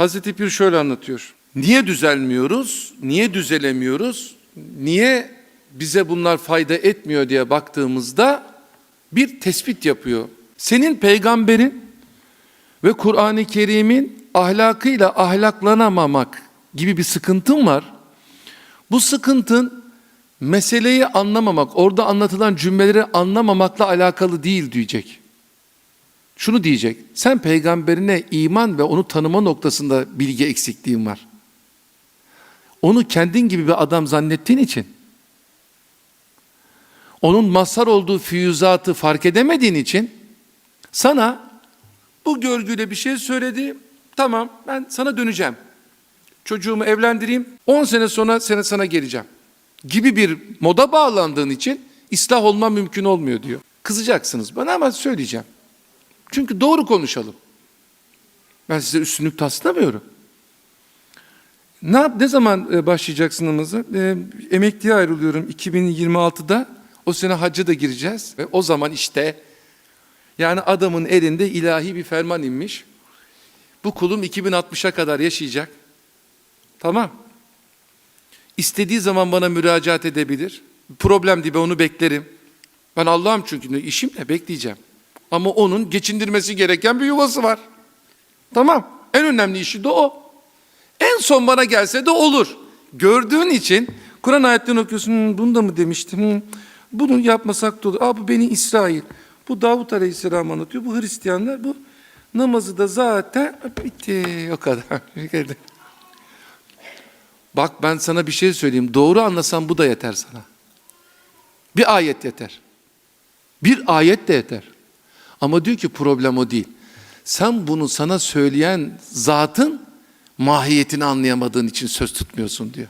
Hazreti Pir şöyle anlatıyor. Niye düzelmiyoruz? Niye düzelemiyoruz? Niye bize bunlar fayda etmiyor diye baktığımızda bir tespit yapıyor. Senin peygamberin ve Kur'an-ı Kerim'in ahlakıyla ahlaklanamamak gibi bir sıkıntın var. Bu sıkıntın meseleyi anlamamak, orada anlatılan cümleleri anlamamakla alakalı değil diyecek. Şunu diyecek, sen peygamberine iman ve onu tanıma noktasında bilgi eksikliğin var. Onu kendin gibi bir adam zannettiğin için, onun mazhar olduğu füyüzatı fark edemediğin için, sana bu görgüyle bir şey söyledi, tamam ben sana döneceğim. Çocuğumu evlendireyim, 10 sene sonra sene sana geleceğim. Gibi bir moda bağlandığın için ıslah olma mümkün olmuyor diyor. Kızacaksınız bana ama söyleyeceğim. Çünkü doğru konuşalım. Ben size üstünlük taslamıyorum. Ne, yap, ne zaman e, başlayacaksın namaza? E, emekliye ayrılıyorum 2026'da. O sene hacca da gireceğiz. Ve o zaman işte yani adamın elinde ilahi bir ferman inmiş. Bu kulum 2060'a kadar yaşayacak. Tamam. İstediği zaman bana müracaat edebilir. Problem değil ben onu beklerim. Ben Allah'ım çünkü işim ne bekleyeceğim. Ama onun geçindirmesi gereken bir yuvası var. Tamam. En önemli işi de o. En son bana gelse de olur. Gördüğün için Kur'an ayetlerini okuyorsun. "Hmm, bunu da mı demiştim? Hmm, bunu yapmasak da olur. Aa, bu beni İsrail. Bu Davut Aleyhisselam anlatıyor. Bu Hristiyanlar. Bu namazı da zaten bitti. O kadar. Bak ben sana bir şey söyleyeyim. Doğru anlasan bu da yeter sana. Bir ayet yeter. Bir ayet de yeter. Ama diyor ki problem o değil. Sen bunu sana söyleyen zatın mahiyetini anlayamadığın için söz tutmuyorsun diyor.